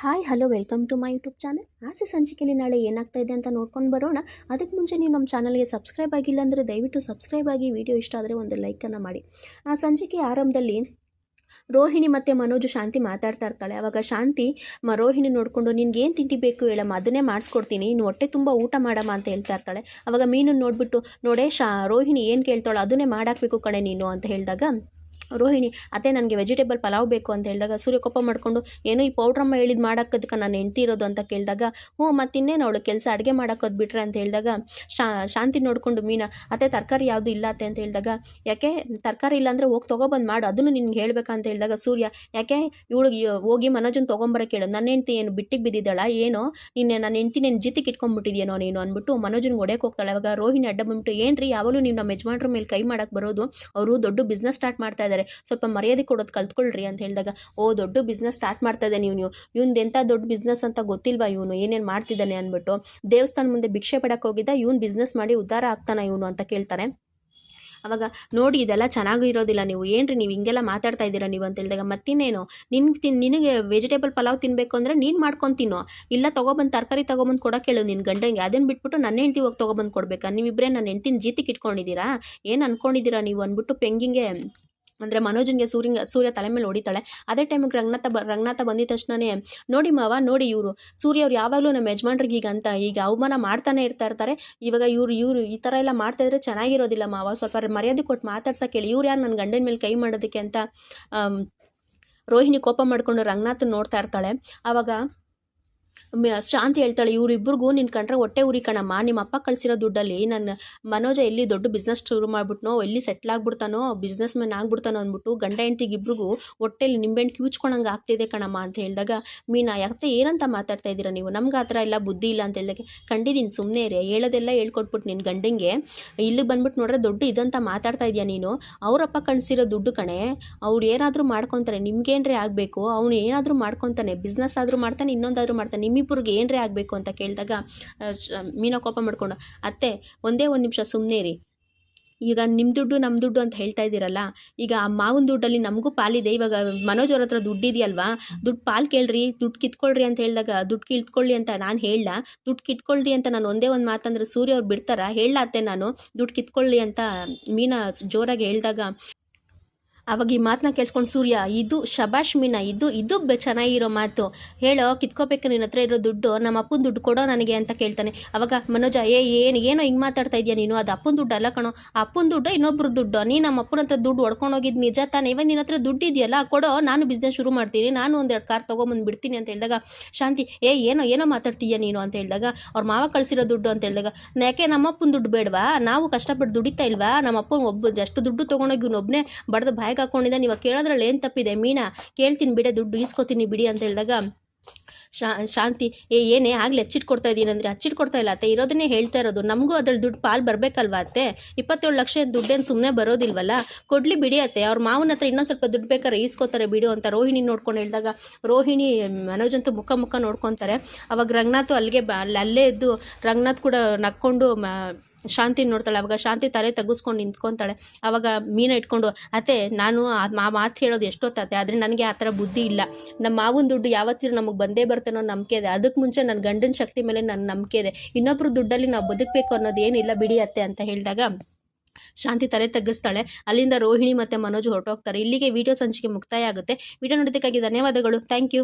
Hi hello welcome to my YouTube channel ಆಸೆ ಸಂಚಿಕೆಯಲ್ಲಿ ನಾಳೆ ಏನಾಗ್ತಾ ಇದೆ ಅಂತ ನೋಡ್ಕೊಂಡು ಬರೋಣ. ಅದಕ್ಕೆ ಮುಂಚೆ ನೀವು ನಮ್ಮ ಚಾನಲ್ಗೆ ಸಬ್ಸ್ಕ್ರೈಬ್ ಆಗಿಲ್ಲ ಅಂದರೆ ದಯವಿಟ್ಟು ಸಬ್ಸ್ಕ್ರೈಬ್ ಆಗಿ ವಿಡಿಯೋ ಇಷ್ಟ ಆದರೆ ಒಂದು ಲೈಕನ್ನು ಮಾಡಿ. ಆ ಸಂಚಿಕೆ ಆರಂಭದಲ್ಲಿ ರೋಹಿಣಿ ಮತ್ತು ಮನೋಜು ಶಾಂತಿ ಮಾತಾಡ್ತಾ ಇರ್ತಾಳೆ. ಅವಾಗ ಶಾಂತಿ, ಮ, ರೋಹಿಣಿ ನೋಡಿಕೊಂಡು ನಿನ್ಗೆ ಏನು ತಿಂಡಿ ಬೇಕು ಹೇಳಮ್ಮ? ಅದನ್ನೇ ಮಾಡಿಸ್ಕೊಡ್ತೀನಿ. ಇನ್ನು ಹೊಟ್ಟೆ ತುಂಬ ಊಟ ಮಾಡಮ್ಮ ಅಂತ ಹೇಳ್ತಾ ಇರ್ತಾಳೆ. ಅವಾಗ ಮೀನು ನೋಡಿಬಿಟ್ಟು, ನೋಡೇ ಶಾ, ರೋಹಿಣಿ ಏನು ಕೇಳ್ತಾಳೋ ಅದನ್ನೇ ಮಾಡಾಕಬೇಕು ಕಣೆ ನೀನು ಅಂತ ಹೇಳಿದಾಗ ರೋಹಿಣಿ ಅದೇ ನನಗೆ ವೆಜಿಟೇಬಲ್ ಪಲಾವ್ ಬೇಕು ಅಂತ ಹೇಳಿದಾಗ ಸೂರ್ಯ ಕೋಪ ಮಾಡಿಕೊಂಡು, ಏನೋ ಈ ಪೌಡ್ರಮ್ಮ ಹೇಳಿದ್ ಮಾಡೋಕ್ಕದಕ್ಕೆ ನಾನು ಹೆಂಡ್ತಿ ಇರೋದು ಅಂತ ಕೇಳಿದಾಗ, ಹ್ಞೂ ಮತ್ತಿನ್ನೇನು ಅವಳು ಕೆಲಸ ಅಡುಗೆ ಮಾಡೋಕ್ಕೋದು ಬಿಟ್ರೆ ಅಂತ ಹೇಳಿದಾಗ ಶಾಂತಿ ನೋಡಿಕೊಂಡು, ಮೀನಾ, ಅತ್ತೆ, ತರಕಾರಿ ಯಾವುದು ಇಲ್ಲ ಅತ್ತೆ ಅಂತ ಹೇಳಿದಾಗ, ಯಾಕೆ ತರಕಾರಿ ಇಲ್ಲ ಅಂದರೆ ಹೋಗಿ ತೊಗೊಬಂದು ಮಾಡು, ಅದನ್ನು ನಿನ್ಗೆ ಹೇಳ್ಬೇಕಂತ ಹೇಳಿದಾಗ, ಸೂರ್ಯ, ಯಾಕೆ ಇವಳು ಹೋಗಿ ಮನೋಜನ್ ತೊಗೊಂಬರ ಕೇಳು ನನ್ನ ಹೆಂಡ್ತಿ ಏನು ಬಿಟ್ಟಿಗೆ ಬಿದ್ದಿದ್ದಾಳ, ಏನೋ, ನಿನ್ನೆ ನನ್ನ ಹೆಂಡ್ತಿ ನಿನ್ನ ಜಿತ್ತಿಗೆ ಇಟ್ಕೊಂಡ್ಬಿಟ್ಟಿದ್ಯೇನೋ ನೀನು ಅಂದ್ಬಿಟ್ಟು ಮನೋಜನ್ ಒಡೆಯಕ್ಕೆ ಹೋಗ್ತಾಳೆ, ಅವಾಗ ರೋಹಿಣಿ ಅಡ್ಡ ಬಂದ್ಬಿಟ್ಟು, ಏನ್ರಿ ಯಾವಾಗಲೂ ನೀವು ನಮ್ಮ ಯಜಮಾನ್ರ ಮೇಲೆ ಕೈ ಮಾಡಕ್ಕೆ ಬರೋದು, ಅವರು ದೊಡ್ಡ ಬಿಸ್ನೆಸ್ ಸ್ಟಾರ್ಟ್ ಮಾಡ್ತಾ ಸ್ವಲ್ಪ ಮರ್ಯಾದೆ ಕೊಡೋದು ಕಲ್ತ್ಕೊಳ್ರಿ ಅಂತ ಹೇಳಿದಾಗ, ಓ, ದೊಡ್ಡ ಬಿಸ್ನೆಸ್ ಸ್ಟಾರ್ಟ್ ಮಾಡ್ತಾ ಇದ್ದಾನೆ ಇವನು ಇವ್ನು ಎಂಥ ದೊಡ್ಡ ಬಿಸ್ನೆಸ್ ಅಂತ ಗೊತ್ತಿಲ್ವಾ ಇವನು? ಏನೇನು ಮಾಡ್ತಿದ್ದಾನೆ? ಅಂದ್ಬಿಟ್ಟು, ದೇವಸ್ಥಾನ ಮುಂದೆ ಭಿಕ್ಷೆ ಪಡಕ್ಕೆ ಹೋಗಿದ್ದ, ಇವ್ನು ಬಿಸ್ನೆಸ್ ಮಾಡಿ ಉದ್ಧಾರ ಆಗ್ತಾನ ಇವನು ಅಂತ ಕೇಳ್ತಾನೆ ಅವಾಗ, ನೋಡಿ, ಇದೆಲ್ಲ ಚೆನ್ನಾಗಿ ಇರೋದಿಲ್ಲ ನೀವು. ಏನ್ರಿ ನೀವು ಹಿಂಗೆಲ್ಲ ಮಾತಾಡ್ತಾ ಇದ್ದೀರಾ ನೀವು? ಅಂತ ಹೇಳಿದಾಗ, ಮತ್ತಿನ್ನೇನು? ನಿನ್ಗೆ ತಿನ್, ನಿನಗೆ ವೆಜಿಟೇಬಲ್ ಪಲಾವ್ ತಿನ್ನಬೇಕು ಅಂದರೆ ನೀನು ಮಾಡ್ಕೊಂಡು ತಿನ್ನೋ. ಇಲ್ಲ, ತೊಗೊಬಂದು ತರಕಾರಿ ತೊಗೊಬಂದು ಕೊಡೋಕೆ ಹೇಳು ನಿನ್ನ ಗಂಡಂಗೆ. ಅದನ್ನು ಬಿಟ್ಬಿಟ್ಟು ನನ್ನ ಹೆಂಡ್ತಿ ಹೋಗಿ ತೊಗೊಬಂದು ಕೊಡಬೇಕಾ? ನೀವಿಬ್ಬರೇ ನನ್ನ ಹೆಂಡ್ತಿನ ಜೀತಿಗೆ ಇಟ್ಕೊಂಡಿದ್ದೀರಾ? ಏನು ಅಂದ್ಕೊಂಡಿದ್ದೀರಾ ನೀವು? ಅಂದ್ಬಿಟ್ಟು ಪೆಂಗಿಂಗೆ ಅಂದರೆ ಮನೋಜನ್ಗೆ ಸೂರ್ಯ ಸೂರ್ಯ ತಲೆ ಮೇಲೆ ಹೊಡಿತಾಳೆ. ಅದೇ ಟೈಮಿಗೆ ರಂಗನಾಥ ಬ, ರಂಗನಾಥ ಬಂದಿದ ತಕ್ಷಣನೇ, ನೋಡಿ ಮಾವ, ನೋಡಿ ಇವರು. ಸೂರ್ಯ ಅವ್ರು ಯಾವಾಗಲೂ ನಮ್ಮ ಯಜಮಾನ್ರಿಗೆ ಈಗ ಅಂತ. ಈಗ ಅವಮಾನ ಮಾಡ್ತಾನೆ ಇರ್ತಾ ಇರ್ತಾರೆ. ಇವಾಗ ಇವ್ರು, ಇವರು ಈ ಥರ ಎಲ್ಲ ಮಾಡ್ತಾ ಇದ್ರೆ ಚೆನ್ನಾಗಿರೋದಿಲ್ಲ ಮಾವ. ಸ್ವಲ್ಪ ಮರ್ಯಾದೆ ಕೊಟ್ಟು ಮಾತಾಡ್ಸಕ್ಕೆ ಹೇಳಿ. ಇವ್ರು ಯಾರು ನನ್ನ ಗಂಡನ ಮೇಲೆ ಕೈ ಮಾಡೋದಕ್ಕೆ ಅಂತ ರೋಹಿಣಿ ಕೋಪ ಮಾಡಿಕೊಂಡು ರಂಗನಾಥನ ನೋಡ್ತಾ ಇರ್ತಾಳೆ. ಆವಾಗ ಶಾಂತಿ ಹೇಳ್ತಾಳೆ ಇವರಿಬ್ಬರಿಗೂ ನಿನ್ನ ಕಂಡ್ರೆ ಹೊಟ್ಟೆ ಉರಿ ಕಣಮ್ಮ. ನಿಮ್ಮ ಅಪ್ಪ ಕಳಿಸಿರೋ ದುಡ್ಡಲ್ಲಿ ನನ್ನ ಮನೋಜ ಎಲ್ಲಿ ದೊಡ್ಡ ಬಿಸ್ನೆಸ್ ಶುರು ಮಾಡ್ಬಿಟ್ನೋ, ಎಲ್ಲಿ ಸೆಟ್ಲ್ ಆಗ್ಬಿಡ್ತಾನೋ ಬಿಸ್ನೆಸ್ ಮ್ಯಾನ್ ಆಗ್ಬಿಡ್ತಾನೋ ಅಂದ್ಬಿಟ್ಟು ಗಂಡ ಹೆಂಡ್ತಿಗಿಬ್ರಿಗೂ ಹೊಟ್ಟೆಲಿ ನಿಂಬೆಣ್ಣು ಕಿವುಚ್ಕೊಳಂಗೆ ಆಗ್ತಿದೆ ಕಣಮ್ಮ ಅಂತ ಹೇಳಿದಾಗ, ಮೀನಾ ಯಾಕೆ ಏನಂತ ಮಾತಾಡ್ತಾ ಇದ್ದೀರಾ ನೀವು? ನಮ್ಗೆ ಆ ಥರ ಎಲ್ಲ ಬುದ್ಧಿ ಇಲ್ಲ ಅಂತ ಹೇಳಿದಾಗ ಕಂಡಿದ್ದೀನಿ ಸುಮ್ಮನೆ ರೀ ಹೇಳೋದೆಲ್ಲ ಹೇಳ್ಕೊಟ್ಬಿಟ್ಟು ನಿನ್ನ ಗಂಡಂಗೆ. ಇಲ್ಲಿ ಬಂದ್ಬಿಟ್ಟು ನೋಡ್ರೆ ದೊಡ್ಡ ಇದಂತ ಮಾತಾಡ್ತಾ ಇದೆಯಾ ನೀನು? ಅವರಪ್ಪ ಕಳಿಸಿರೋ ದುಡ್ಡು ಕಣೆ, ಅವ್ರು ಏನಾದರೂ ಮಾಡ್ಕೊತಾರೆ. ನಿಮ್ಗೇನ್ರಿ ಆಗಬೇಕು? ಅವನು ಏನಾದರೂ ಮಾಡ್ಕೊತಾನೆ. ಬಿಸ್ನೆಸ್ ಆದರೂ ಮಾಡ್ತಾನೆ, ಇನ್ನೊಂದಾದರೂ ಮಾಡ್ತಾನೆ. ನಿಮ್ಮಿಬ್ಬರಿಗೆ ಏನ್ರಿ ಆಗಬೇಕು ಅಂತ ಕೇಳಿದಾಗ ಮೀನಾ ಕೋಪ ಮಾಡ್ಕೊಂಡು, ಅತ್ತೆ, ಒಂದೇ ಒಂದು ನಿಮಿಷ ಸುಮ್ಮನೆ ರೀ ಈಗ ನಿಮ್ಮ ದುಡ್ಡು ನಮ್ಮ ದುಡ್ಡು ಅಂತ ಹೇಳ್ತಾ ಇದ್ದೀರಲ್ಲ, ಈಗ ಆ ಮಾವನ ದುಡ್ಡಲ್ಲಿ ನಮಗೂ ಪಾಲಿದೆ. ಇವಾಗ ಮನೋಜ್ ಅವ್ರ ಹತ್ರ ದುಡ್ಡಿದೆಯಲ್ವಾ ದುಡ್ಡು ಪಾಲು ಕೇಳ್ರಿ, ದುಡ್ಡು ಕಿತ್ಕೊಳ್ರಿ ಅಂತ ಹೇಳಿದಾಗ, ದುಡ್ಡು ಕಿತ್ಕೊಳ್ಳಿ ಅಂತ ನಾನು ಹೇಳ ದುಡ್ಡು ಕಿತ್ಕೊಳ್ಳಿ ಅಂತ ನಾನು ಒಂದೇ ಒಂದು ಮಾತಂದ್ರೆ ಸೂರ್ಯ ಅವ್ರು ಬಿಡ್ತಾರ? ಹೇಳ ಅತ್ತೆ ನಾನು, ದುಡ್ಡು ಕಿತ್ಕೊಳ್ಳಿ ಅಂತ ಮೀನಾ ಜೋರಾಗಿ ಹೇಳಿದಾಗ ಅವಾಗ ಈ ಮಾತನ್ನ ಕೇಳಿಸ್ಕೊಂಡು ಸೂರ್ಯ, ಇದು ಶಬಾಷ್ ಮೀನಾ, ಇದು ಇದು ಬೆ ಚೆನ್ನಾಗಿರೋ ಮಾತು. ಹೇಳೋ, ಕಿತ್ಕೋಬೇಕು ನಿನ್ನ ಹತ್ರ ಇರೋ ದುಡ್ಡು, ನಮ್ಮ ಅಪ್ಪನ ದುಡ್ಡು ಕೊಡೋ ನನಗೆ ಅಂತ ಕೇಳ್ತಾನೆ. ಅವಾಗ ಮನೋಜ, ಏ, ಏನು, ಏನೋ ಹಿಂಗೆ ಮಾತಾಡ್ತಾ ಇದೆಯಾ ನೀನು? ಅದು ಅಪ್ಪನ ದುಡ್ಡು ಅಲ್ಲ ಕಣೋ. ಅಪ್ಪನ ದುಡ್ಡು ಇನ್ನೊಬ್ಬರ ದುಡ್ಡು? ನೀ ನಮ್ಮ ಅಪ್ಪನ ಹತ್ರ ದುಡ್ಡು ಒಡ್ಕೊಂಡು ಹೋಗಿದ್ದು ನಿಜ ತಾನೇ? ಇವಾಗ ನಿನ್ನ ಹತ್ರ ದುಡ್ಡು ಇದೆಯಲ್ಲ, ಕೊಡೋ, ನಾನು ಬಿಸ್ನೆಸ್ ಶುರು ಮಾಡ್ತೀನಿ. ನಾನು ಒಂದೆರಡು ಕಾರ್ ತೊಗೊಂಬಂದು ಬಿಡ್ತೀನಿ ಅಂತ ಹೇಳಿದಾಗ, ಶಾಂತಿ, ಏ, ಏನೋ ಏನೋ ಮಾತಾಡ್ತೀಯ ನೀನು? ಅಂತ ಹೇಳಿದಾಗ, ಅವ್ರ ಮಾವ ಕಳಿಸಿರೋ ದುಡ್ಡು ಅಂತ ಹೇಳಿದಾಗ, ಯಾಕೆ ನಮ್ಮಪ್ಪನ ದುಡ್ಡು ಬೇಡವಾ? ನಾವು ಕಷ್ಟಪಟ್ಟು ದುಡಿತಾ ಇಲ್ವಾ? ನಮ್ಮ ಅಪ್ಪನ ಒಬ್ಬ, ಎಷ್ಟು ದುಡ್ಡು ತೊಗೊಂಡೋಗಿ ಇವ್ನೊಬ್ಬನೇ ಬಡ್ದು ಬಾಯಿಗೆ ಹಾಕೊಂಡಿದ್ದಾನೆ ಇವಾಗ ಕೇಳೋದ್ರಲ್ಲಿ ಏನು ತಪ್ಪಿದೆ? ಮೀನಾ, ಕೇಳ್ತೀನಿ ಬಿಡೆ, ದುಡ್ಡು ಈಸ್ಕೊತೀನಿ ಬಿಡಿ ಅಂತ ಹೇಳಿದಾಗ, ಶಾ, ಶಾಂತಿ, ಏ, ಏನೇ ಆಗ್ಲಿ ಹಚ್ಚಿಟ್ಕೊಡ್ತಾ ಇದ್ದೀನಿ ಅಂದರೆ ಹಚ್ಚಿಟ್ಕೊಡ್ತಾ ಇಲ್ಲ ಅತ್ತೆ. ಇರೋದನ್ನೇ ಹೇಳ್ತಾ ಇರೋದು. ನಮಗೂ ಅದ್ರಲ್ಲಿ ದುಡ್ಡು ಪಾಲು ಬರಬೇಕಲ್ವಾ ಅತ್ತೆ? ಇಪ್ಪತ್ತೇಳು ಲಕ್ಷ ದುಡ್ಡೇನು ಸುಮ್ಮನೆ ಬರೋದಿಲ್ವಲ್ಲ? ಕೊಡಲಿ ಬಿಡಿ ಅತ್ತೆ. ಅವ್ರ ಮಾವನ ಹತ್ರ ಇನ್ನೊಂದು ಸ್ವಲ್ಪ ದುಡ್ಡು ಬೇಕಾದ್ರೆ ಈಸ್ಕೋತಾರೆ ಬಿಡು ಅಂತ ರೋಹಿಣಿ ನೋಡ್ಕೊಂಡು ಹೇಳಿದಾಗ, ರೋಹಿಣಿ ಮನೋಜಂತೂ ಮುಖ ಮುಖ ನೋಡ್ಕೊತಾರೆ. ಅವಾಗ ರಂಗನಾಥು ಅಲ್ಲಿಗೆ ಬ ಅಲ್ಲಿ ಅಲ್ಲೇ ಇದ್ದು ರಂಗನಾಥ್ ಕೂಡ ನಕ್ಕೊಂಡು ಮ ಶಾಂತಿ ನೋಡ್ತಾಳೆ. ಅವಾಗ ಶಾಂತಿ ತಲೆ ತಗ್ಗಿಸ್ಕೊಂಡು ನಿಂತ್ಕೊತಾಳೆ. ಅವಾಗ ಮೀನ ಇಟ್ಕೊಂಡು ಅತ್ತೆ, ನಾನು ಆ ಮಾತು ಹೇಳೋದು ಎಷ್ಟೊತ್ತತೆ ಆದರೆ ನನಗೆ ಆ ಥರ ಬುದ್ಧಿ ಇಲ್ಲ. ನಮ್ಮ ಮಾವನ ದುಡ್ಡು ಯಾವತ್ತಿರ ನಮಗೆ ಬಂದೇ ಬರ್ತೇನೋ ನಂಬಿಕೆ ಇದೆ. ಅದಕ್ಕೆ ಮುಂಚೆ ನನ್ನ ಗಂಡನ ಶಕ್ತಿ ಮೇಲೆ ನನ್ನ ನಂಬಿಕೆ ಇದೆ. ಇನ್ನೊಬ್ಬರು ದುಡ್ಡಲ್ಲಿ ನಾವು ಬದುಕಬೇಕು ಅನ್ನೋದು ಏನಿಲ್ಲ ಬಿಡಿ ಅತ್ತೆ, ಅಂತ ಹೇಳಿದಾಗ ಶಾಂತಿ ತಲೆ ತಗ್ಗಿಸ್ತಾಳೆ. ಅಲ್ಲಿಂದ ರೋಹಿಣಿ ಮತ್ತು ಮನೋಜ್ ಹೊರಟೋಗ್ತಾರೆ. ಇಲ್ಲಿಗೆ ವಿಡಿಯೋ ಸಂಚಿಕೆ ಮುಕ್ತಾಯ ಆಗುತ್ತೆ. ವಿಡಿಯೋ ನೋಡೋದಕ್ಕಾಗಿ ಧನ್ಯವಾದಗಳು. Thank you.